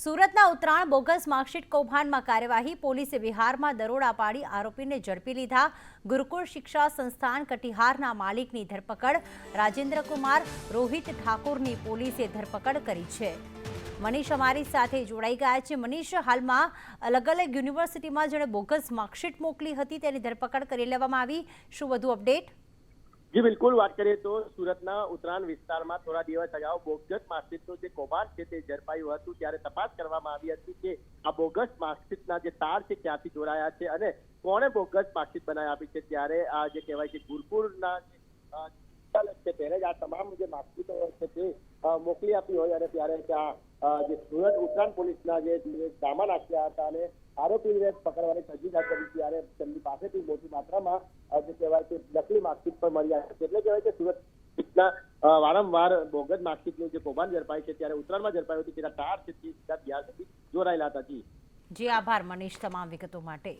સુરતના Uttarayan bogus marksheet કૌભાંડમાં કાર્યવાહી, પોલીસે બિહારમાં દરોડા પાડી, આરોપીને ઝડપી લીધા. ગુરુકુળ શિક્ષા સંસ્થાન કટિહારના માલિકની ધરપકડ. રાજેન્દ્ર કુમાર રોહિત ઠાકોરની પોલીસે ધરપકડ કરી છે. મનીષ અમારી સાથે જોડાઈ ગયા છે. મનીષ, હાલમાં અલગ અલગ યુનિવર્સિટીમાં જેણે બોગસ માર્કશીટ મોકલી હતી, તેની ધરપકડ કરી લેવામાં આવી. શું વધુ અપડેટ? જી, બિલકુલ, વાત કરીએ તો સુરતના ઉત્તરાયણ વિસ્તારમાં થોડા દિવસ અગાઉ બોગસ માર્કશીટનું જે કૌભાંડ છે તે ઝડપાયું હતું, ત્યારે તપાસ કરવામાં આવી હતી કે આ બોગસ માર્કશીટના જે તાર છે ક્યાંથી જોડાયા છે અને કોણે બોગસ માર્કશીટ બનાવી આપી છે ત્યારે આ જે કહેવાય છે ગુરપુરના છે તેને જ આ તમામ જે માર્કશીટો છે તે મોકલી આપી હોય અને ત્યારે ત્યાં જે સુરત ઉત્તરાયણ પોલીસના જે સામાન નાખ્યા હતા અને આરોપીને પકડવાની તજવીજ કરી ત્યારે તેમની પાસેથી મોટી માત્રામાં જે કહેવાય છે નકલી માર્કશીટ પણ મળી આવે છે. એટલે કહેવાય કે સુરત પોલીસના, વારંવાર બોગદ માર્કશીટનું જે કૌભાંડ ઝડપાય છે ત્યારે ઉત્તરાયણમાં ઝડપાયું હતું તેના તાર છે તે સુધી જોડાયેલા હતા જી. જી આભાર મનીષ તમામ વિગતો માટે.